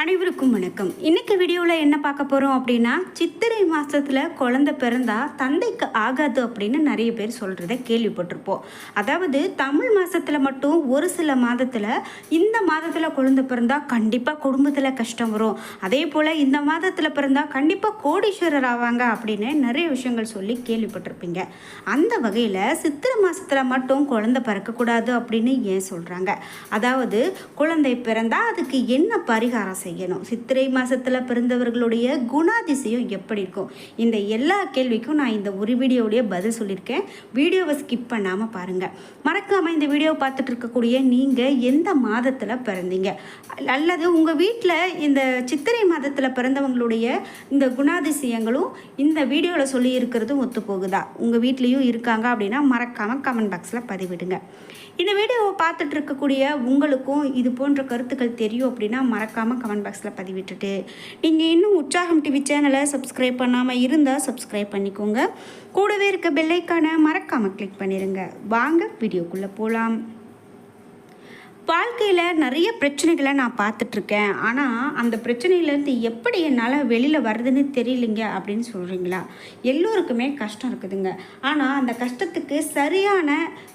அனைவருக்கும் வணக்கம். இன்னைக்கு வீடியோவில் என்ன பார்க்க போகிறோம் அப்படின்னா சித்திரை மாதத்தில் குழந்தை பிறந்தா தந்தைக்கு ஆகாது அப்படின்னு நிறைய பேர் சொல்கிறத கேள்விப்பட்டிருப்போம். அதாவது தமிழ் மாதத்தில் மட்டும் ஒரு சில மாதத்தில் இந்த மாதத்தில் குழந்தை பிறந்தா கண்டிப்பாக குடும்பத்தில் கஷ்டம் வரும். அதே போல் இந்த மாதத்தில் பிறந்தா கண்டிப்பாக கோடீஸ்வரர் ஆவாங்க அப்படின்னு நிறைய விஷயங்கள் சொல்லி கேள்விப்பட்டிருப்பீங்க. அந்த வகையில் சித்திரை மாதத்தில் மட்டும் குழந்தை பிறக்கக்கூடாது அப்படின்னு ஏன் சொல்கிறாங்க அதாவது குழந்தை பிறந்தா அதுக்கு என்ன பரிகாரம் செய்யணும். சித்திரை மாதத்தில் பிறந்தவர்களுடைய குணாதிசயம் எப்படி இருக்கும்? இந்த எல்லா கேள்விக்கும் நான் இந்த ஒரு வீடியோடைய பதில் சொல்லியிருக்கேன். வீடியோவை ஸ்கிப் பண்ணாமல் பாருங்கள் மறக்காமல் இந்த வீடியோவை பார்த்துட்டு இருக்கக்கூடிய நீங்கள் எந்த மாதத்தில் பிறந்தீங்க? அல்லது உங்கள் வீட்டில் இந்த சித்திரை மாதத்தில் பிறந்தவங்களுடைய இந்த குணாதிசயங்களும் இந்த வீடியோவில் சொல்லி இருக்கிறதும் ஒத்து போகுதா உங்கள் வீட்லேயும் இருக்காங்க அப்படின்னா மறக்காமல் கமெண்ட் பாக்ஸில் பதிவிடுங்க. இந்த வீடியோவை பார்த்துட்டு இருக்கக்கூடிய உங்களுக்கும் இது போன்ற கருத்துக்கள் தெரியும் அப்படின்னா மறக்காமல் கமெண்ட் பாக்ஸில் பதிவிட்டுட்டு. நீங்கள் இன்னும் உற்சாகம் டிவி சேனலை சப்ஸ்கிரைப் பண்ணாமல் இருந்தால் சப்ஸ்கிரைப் பண்ணிக்கோங்க. கூடவே இருக்க பெல்லைக்கான மறக்காமல் கிளிக் பண்ணிடுங்க வாங்க வீடியோக்குள்ளே போகலாம் வாழ்க்கையில் நிறைய பிரச்சனைகளை நான் பார்த்துட்ருக்கேன். ஆனால் அந்த பிரச்சனையிலேருந்து எப்படி என்னால் வெளியில் வருதுன்னு தெரியலைங்க அப்படின்னு சொல்கிறீங்களா எல்லோருக்குமே கஷ்டம் இருக்குதுங்க. ஆனால் அந்த கஷ்டத்துக்கு சரியான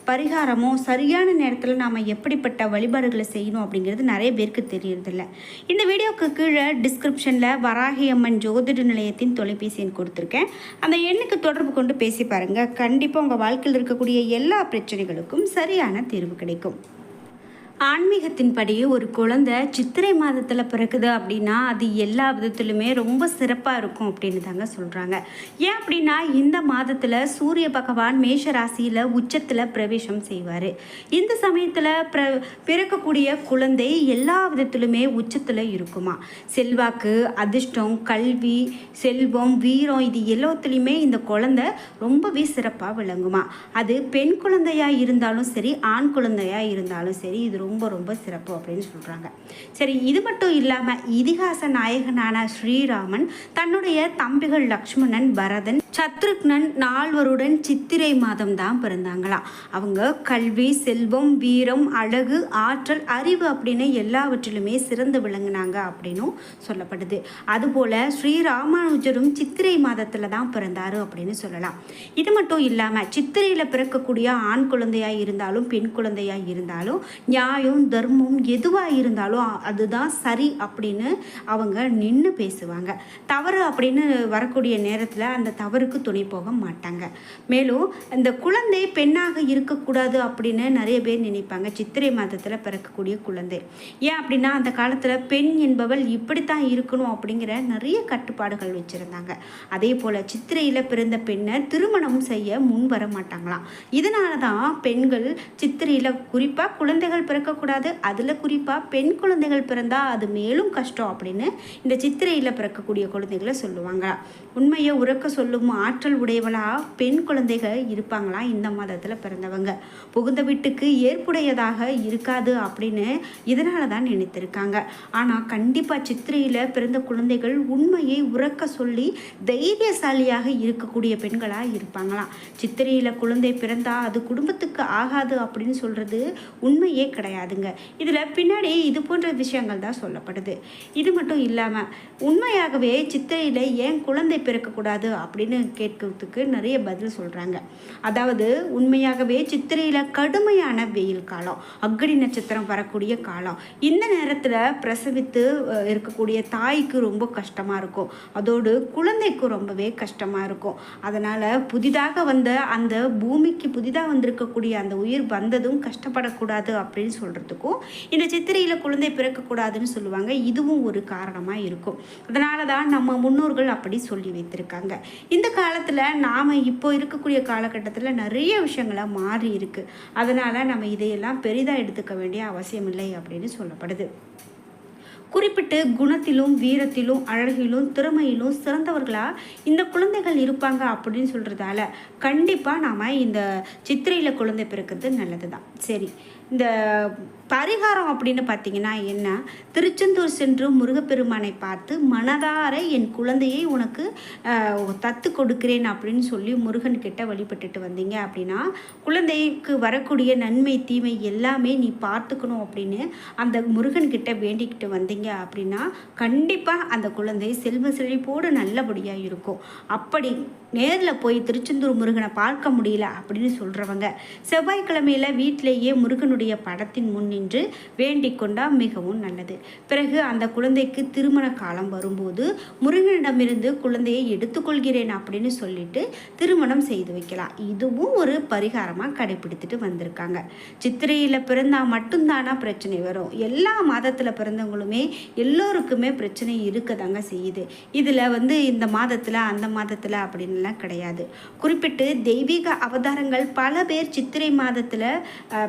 பரிகாரமோ சரியான நேரத்தில் நாம் எப்படிப்பட்ட வழிபாடுகளை செய்யணும் அப்படிங்கிறது நிறைய பேருக்கு தெரியறதில்ல. இந்த வீடியோக்கு கீழே டிஸ்கிரிப்ஷனில் வராகி அம்மன் ஜோதிட நிலையத்தின் தொலைபேசி எண் கொடுத்துருக்கேன். அந்த எண்ணுக்கு தொடர்பு கொண்டு பேசி பாருங்கள் கண்டிப்பாக உங்கள் வாழ்க்கையில் இருக்கக்கூடிய எல்லா பிரச்சனைகளுக்கும் சரியான தீர்வு கிடைக்கும். ஆன்மீகத்தின்படி ஒரு குழந்தை சித்திரை மாதத்தில் பிறக்குது அப்படின்னா அது எல்லா விதத்திலுமே ரொம்ப சிறப்பாக இருக்கும் அப்படின்னு தாங்க சொல்கிறாங்க ஏன் அப்படின்னா இந்த மாதத்தில் சூரிய பகவான் மேஷ ராசியில் உச்சத்தில் பிரவேசம் செய்வார். இந்த சமயத்தில் பிற பிறக்கக்கூடிய குழந்தை எல்லா விதத்திலுமே உச்சத்தில் இருக்குமா. செல்வாக்கு அதிர்ஷ்டம் கல்வி செல்வம் வீரம் இது எல்லாத்துலேயுமே இந்த குழந்தை ரொம்பவே சிறப்பாக விளங்குமா. அது பெண் குழந்தையாக இருந்தாலும் சரி ஆண் குழந்தையாக இருந்தாலும் சரி இது ரொம்ப ரொம்ப சிறப்பு அப்படின்னு சொல்கிறாங்க சரி இது மட்டும் இல்லாமல் இதிகாச நாயகனான ஸ்ரீராமன் தன்னுடைய தம்பிகள் லக்ஷ்மணன் பரதன் சத்ருக்னன் நால்வருடன் சித்திரை மாதம் தான் பிறந்தாங்களாம் அவங்க கல்வி செல்வம் வீரம் அழகு ஆற்றல் அறிவு அப்படின்னு எல்லாவற்றிலுமே சிறந்து விளங்கினாங்க அப்படின்னும் சொல்லப்படுது. அதுபோல் ஸ்ரீராமானுஜரும் சித்திரை மாதத்தில் தான் பிறந்தாரு அப்படின்னு சொல்லலாம். இது மட்டும் இல்லாமல் சித்திரையில் பிறக்கக்கூடிய ஆண் குழந்தையாக இருந்தாலும் பெண் குழந்தையாக இருந்தாலும் நியாயம் தர்மம் எதுவாக இருந்தாலும் அதுதான் சரி அப்படின்னு அவங்க நின்று பேசுவாங்க. தவறு அப்படின்னு வரக்கூடிய நேரத்தில் அந்த தவறு தவறுக்கு துணை போக மாட்டாங்க. மேலும் இந்த குழந்தை பெண்ணாக இருக்கக்கூடாது அப்படின்னு நிறைய பேர் நினைப்பாங்க. சித்திரை மாதத்தில் பிறக்கக்கூடிய குழந்தை. ஏன் அப்படின்னா அந்த காலத்தில் பெண் என்பவள் இப்படித்தான் இருக்கணும் அப்படிங்கிற நிறைய கட்டுப்பாடுகள் வச்சுருந்தாங்க. அதே போல் சித்திரையில் பிறந்த பெண்ணை திருமணம் செய்ய முன் வர மாட்டாங்களாம். இதனால தான் பெண்கள் சித்திரையில் குறிப்பாக குழந்தைகள் பிறக்கக்கூடாது அதில் குறிப்பாக பெண் குழந்தைகள் பிறந்தால் அது மேலும் கஷ்டம் அப்படின்னு இந்த சித்திரையில் பிறக்கக்கூடிய குழந்தைகளை சொல்லுவாங்களாம். உண்மையை உறக்க சொல்லும் ஆற்றல் உடையவளா? பெண் குழந்தைகள் இருப்பாங்களா? இந்த மதத்தில் பிறந்தவங்க. புகுந்த வீட்டுக்கு ஏற்புடையதாக இருக்காது அப்படின்னு இதனால தான் நினைத்திருக்காங்க. ஆனால் கண்டிப்பாக சித்திரையில் பிறந்த குழந்தைகள் உண்மையை உறக்க சொல்லி தைரியசாலியாக இருக்கக்கூடிய பெண்களாக இருப்பாங்களாம். சித்திரையில் குழந்தை பிறந்தால் அது குடும்பத்துக்கு ஆகாது அப்படின்னு சொல்கிறது உண்மையே கிடையாதுங்க. இதில் பின்னாடி இது போன்ற விஷயங்கள் தான் சொல்லப்படுது. இது மட்டும் இல்லாமல் உண்மையாகவே சித்திரையில் ஏன் குழந்தை பிறக்கக்கூடாது அப்படின்னு கேட்கறதுக்கு நிறைய பதில் சொல்கிறாங்க அதாவது உண்மையாகவே சித்திரையில் கடுமையான வெயில் காலம் அக்னி நட்சத்திரம் வரக்கூடிய காலம். இந்த நேரத்தில் பிரசவித்து இருக்கக்கூடிய தாய்க்கு ரொம்ப கஷ்டமாக இருக்கும். அதோடு குழந்தைக்கு ரொம்பவே கஷ்டமாக இருக்கும். அதனால் புதிதாக வந்த அந்த பூமிக்கு புதிதாக வந்திருக்கக்கூடிய அந்த உயிர் வந்ததும் கஷ்டப்படக்கூடாது அப்படின்னு சொல்கிறதுக்கும் இந்த சித்திரையில் குழந்தை பிறக்கக்கூடாதுன்னு சொல்லுவாங்க. இதுவும் ஒரு காரணமாக இருக்கும். அதனால தான் நம்ம முன்னோர்கள் அப்படி சொல்லி வைத்திருக்காங்க. இந்த காலத்தில் நாம் இப்போ இருக்கக்கூடிய காலகட்டத்தில் நிறைய விஷயங்களை மாறி இருக்குது அதனால் நம்ம இதையெல்லாம் பெரிதாக எடுத்துக்க வேண்டிய அவசியம் இல்லை அப்படின்னு சொல்லப்படுது. குறிப்பிட்டு குணத்திலும் வீரத்திலும் அழகிலும் திறமையிலும் சிறந்தவர்களாக இந்த குழந்தைகள் இருப்பாங்க அப்படின்னு சொல்கிறதால கண்டிப்பாக நாம் இந்த சித்திரையில் குழந்தை பிறக்கிறது நல்லது தான் சரி. இந்த பரிகாரம் அப்படின்னு பார்த்தீங்கன்னா என்ன? திருச்செந்தூர் சென்று முருகப்பெருமானை பார்த்து மனதார என் குழந்தையை உனக்கு தத்து கொடுக்கிறேன் அப்படின்னு சொல்லி முருகன் கிட்ட வழிபட்டுட்டு வந்தீங்க அப்படின்னா குழந்தைக்கு வரக்கூடிய நன்மை தீமை எல்லாமே நீ பார்த்துக்கணும் அப்படின்னு அந்த முருகன் கிட்ட வேண்டிக்கிட்டு வந்தீங்க அப்படின்னா கண்டிப்பாக அந்த குழந்தை செல்வ செழிப்போடு நல்லபடியாக இருக்கும். அப்படி நேரில் போய் திருச்செந்தூர் முருகனை பார்க்க முடியல அப்படின்னு சொல்கிறவங்க செவ்வாய்க்கிழமையில் வீட்டிலேயே முருகனுடைய படத்தின் முன் நின்று வேண்டிக் கொண்டால் மிகவும் நல்லது. பிறகு அந்த குழந்தைக்கு திருமண காலம் வரும்போது முருகனிடமிருந்து குழந்தையை எடுத்துக்கொள்கிறேன் அப்படின்னு சொல்லிட்டு திருமணம் செய்து வைக்கலாம். இதுவும் ஒரு பரிகாரமாக கடைபிடித்துட்டு வந்திருக்காங்க. சித்திரையில் பிறந்தால் மட்டும்தானா பிரச்சனை வரும். எல்லா மாதத்தில் பிறந்தவங்களுமே எல்லோருக்குமே பிரச்சனை இருக்கதாங்க செய்யுது. இதில் வந்து இந்த மாதத்தில் அந்த மாதத்தில் அப்படின்லாம் கிடையாது. குறிப்பிட்டு தெய்வீக அவதாரங்கள் பல பேர் சித்திரை மாதத்தில்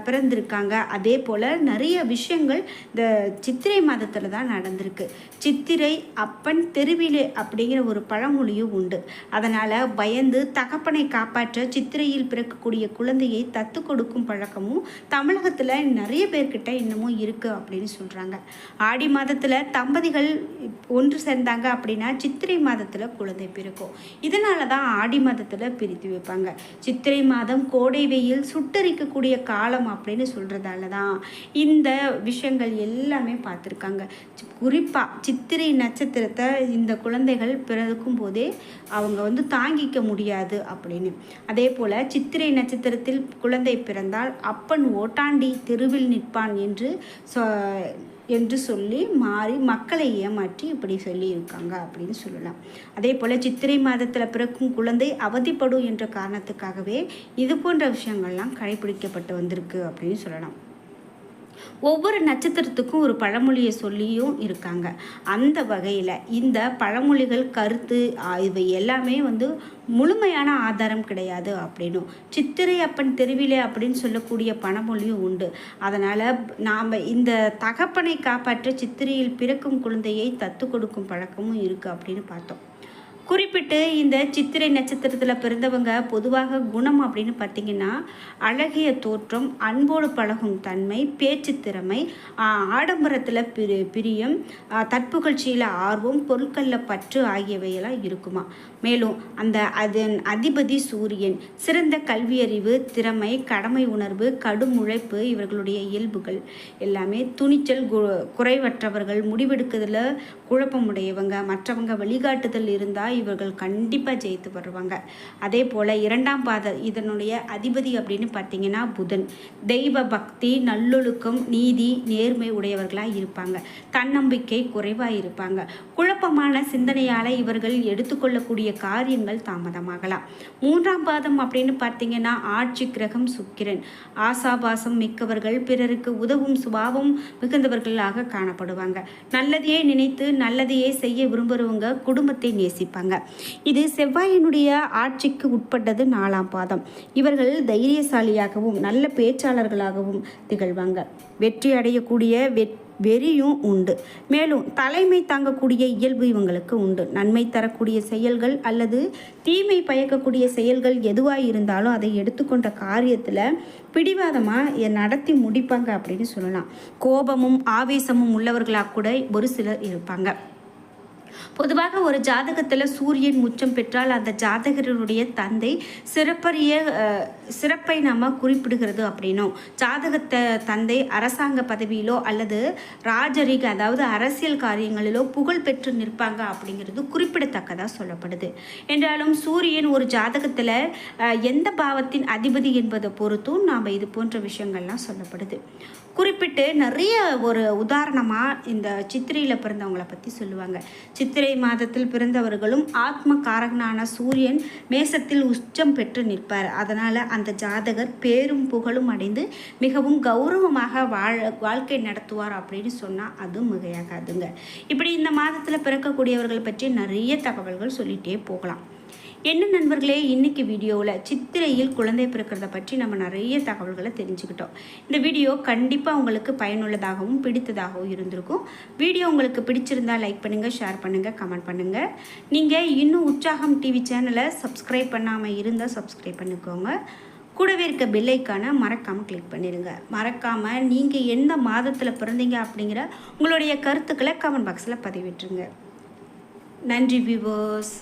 பிறந்திருக்காங்க. அதே போல் நிறைய விஷயங்கள் இந்த சித்திரை மாதத்தில் தான் நடந்திருக்கு. சித்திரை அப்பன் தெருவிலே அப்படிங்கிற ஒரு பழமொழியும் உண்டு. அதனால் பயந்து தகப்பனை காப்பாற்ற சித்திரையில் பிறக்கக்கூடிய குழந்தையை தத்து கொடுக்கும் பழக்கமும் தமிழகத்தில் நிறைய பேர்கிட்ட இன்னமும் இருக்குது அப்படின்னு சொல்கிறாங்க ஆடி மாதத்தில் தம்பதிகள் ஒன்று சேர்ந்தாங்க அப்படின்னா சித்திரை மாதத்தில் குழந்தை பிறக்கும். இதனால தான் ஆடி மாதத்தில் பிரித்து வைப்பாங்க. சித்திரை மாதம் கோடை வெயில் சுட்டரிக்கக்கூடிய காலம் அப்படின்னு சொல்கிறதால தான் இந்த விஷயங்கள் எல்லாமே பார்த்துருக்காங்க. குறிப்பாக சித்திரை நட்சத்திரத்தை இந்த குழந்தைகள் பிறக்கும் போதே அவங்க வந்து தாங்கிக்க முடியாது அப்படின்னு. அதே போல் சித்திரை நட்சத்திரத்தில் குழந்தை பிறந்தால் அப்பன் ஓட்டாண்டி தெருவில் நிற்பான் என்று சொ என்று சொல்லி மாறி மக்களை ஏமாற்றி இப்படி சொல்லியிருக்காங்க அப்படின்னு சொல்லலாம். அதே போல் சித்திரை மாதத்தில் பிறக்கும் குழந்தை அவதிப்படும் என்ற காரணத்துக்காகவே இது போன்ற விஷயங்கள்லாம் கடைபிடிக்கப்பட்டு வந்திருக்கு அப்படின்னு சொல்லலாம். ஒவ்வொரு நட்சத்திரத்துக்கும் ஒரு பழமொழியை சொல்லியும் இருக்காங்க. அந்த வகையில் இந்த பழமொழிகள் கருத்து இவை எல்லாமே வந்து முழுமையான ஆதாரம் கிடையாது அப்படின்னும். சித்திரை அப்பன் தெருவிலே அப்படின்னு சொல்லக்கூடிய பழமொழியும் உண்டு. அதனால் நாம் இந்த தகப்பனை காப்பாற்ற சித்திரையில் பிறக்கும் குழந்தையை தத்து கொடுக்கும் பழக்கமும் இருக்குது அப்படின்னு பார்த்தோம். குறிப்பிட்டு இந்த சித்திரை நட்சத்திரத்தில் பிறந்தவங்க பொதுவாக குணம் அப்படின்னு பார்த்தீங்கன்னா அழகிய தோற்றம் அன்போடு பழகும் தன்மை பேச்சு திறமை ஆடம்பரத்தில் பிரி பிரியம் தற்புகழ்ச்சியில் ஆர்வம் பொருட்களில் பற்று ஆகியவையெல்லாம் இருக்குமா? மேலும் அந்த அதன் அதிபதி சூரியன் சிறந்த கல்வியறிவு திறமை கடமை உணர்வு கடும் உழைப்பு இவர்களுடைய இயல்புகள் எல்லாமே துணிச்சல் கு- குறைவற்றவர்கள் முடிவெடுக்கிறதுல குழப்பமுடையவங்க மற்றவங்க வழிகாட்டுதல் இருந்தால் இவர்கள் கண்டிப்பாக ஜெயித்து வருவாங்க அதே போல் இரண்டாம் பாத இதனுடைய அதிபதி அப்படின்னு பார்த்தீங்கன்னா புதன். தெய்வ பக்தி நல்லொழுக்கம் நீதி நேர்மை உடையவர்களாக இருப்பாங்க. தன்னம்பிக்கை குறைவாக இருப்பாங்க. குழப்பமான சிந்தனையால் இவர்கள் எடுத்துக்கொள்ளக்கூடிய காரியங்கள் தாமதமாகலாம். மூன்றாம் பாதம் அப்படின்னு பார்த்தீங்கன்னா ஆட்சி கிரகம் சுக்கிரன். ஆசாபாசம் மிக்கவர்கள் பிறருக்கு உதவும் சுபாவம் மிகுந்தவர்களாக காணப்படுவாங்க. நல்லதையே நினைத்து நல்லதையே செய்ய விரும்புகிறவங்க குடும்பத்தை நேசிப்பாங்க. இது செவ்வாயினுடைய ஆட்சிக்கு உட்பட்டது நாலாம் பாதம். இவர்கள் தைரியசாலியாகவும் நல்ல பேச்சாளர்களாகவும் திகழ்வாங்க. வெற்றி அடையக்கூடிய வெற் வெறியும் உண்டு. மேலும் தலைமை தாங்கக்கூடிய இயல்பு இவங்களுக்கு உண்டு. நன்மை தரக்கூடிய செயல்கள் அல்லது தீமை பயக்கக்கூடிய செயல்கள் எதுவாக இருந்தாலும் அதை எடுத்துக்கொண்ட காரியத்தில் பிடிவாதமாக நடத்தி முடிப்பாங்க அப்படின்னு சொல்லலாம். கோபமும் ஆவேசமும் உள்ளவர்களாக கூட ஒரு சிலர் இருப்பாங்க. பொதுவாக ஒரு ஜாதகத்தில் சூரியன் உச்சம் பெற்றால் அந்த ஜாதகருடைய தந்தை சிறப்பரிய சிறப்பை நம்ம குறிப்பிடுகிறது அப்படின்னும் ஜாதகத்தை தந்தை அரசாங்க பதவியிலோ அல்லது ராஜரிக அதாவது அரசியல் காரியங்களிலோ புகழ் பெற்று நிற்பாங்க அப்படிங்கிறது குறிப்பிடத்தக்கதாக சொல்லப்படுது. என்றாலும் சூரியன் ஒரு ஜாதகத்தில் எந்த பாவத்தின் அதிபதி என்பதை பொறுத்தும் நாம் இது போன்ற விஷயங்கள்லாம் சொல்லப்படுது. குறிப்பிட்டு நிறைய ஒரு உதாரணமாக இந்த சித்திரையில் பிறந்தவங்களை பற்றி சொல்லுவாங்க. சித்திரை மாதத்தில் பிறந்தவர்களும் ஆத்ம காரகனான சூரியன் மேசத்தில் உச்சம் பெற்று நிற்பார். அதனால் அந்த ஜாதகர் பேரும் புகழும் அடைந்து மிகவும் கௌரவமாக வாழ வாழ்க்கை நடத்துவார் அப்படின்னு சொன்னால் அது மிகையாகாதுங்க. இப்படி இந்த மாதத்தில் பிறக்கக்கூடியவர்கள் பற்றி நிறைய தகவல்கள் சொல்லிகிட்டே போகலாம். என்ன நண்பர்களே இன்னைக்கு வீடியோவில் சித்திரையில் குழந்தை பிறக்கிறத பற்றி நம்ம நிறைய தகவல்களை தெரிஞ்சுக்கிட்டோம். இந்த வீடியோ கண்டிப்பாக உங்களுக்கு பயனுள்ளதாகவும் பிடித்ததாகவும் இருந்திருக்கும். வீடியோ உங்களுக்கு பிடிச்சிருந்தா லைக் பண்ணுங்கள் ஷேர் பண்ணுங்கள் கமெண்ட் பண்ணுங்கள் நீங்கள் இன்னும் உற்சாகம் டிவி சேனலை சப்ஸ்கிரைப் பண்ணாமல் இருந்தால் சப்ஸ்கிரைப் பண்ணிக்கோங்க. கூடவே இருக்க பெல்லைக்கான மறக்காமல் கிளிக் பண்ணிடுங்க மறக்காமல் நீங்கள் எந்த மாதத்தில் பிறந்தீங்க அப்படிங்கிற உங்களுடைய கருத்துக்களை கமெண்ட் பாக்ஸில் பதிவிட்டுருங்க. நன்றி வியூவர்ஸ்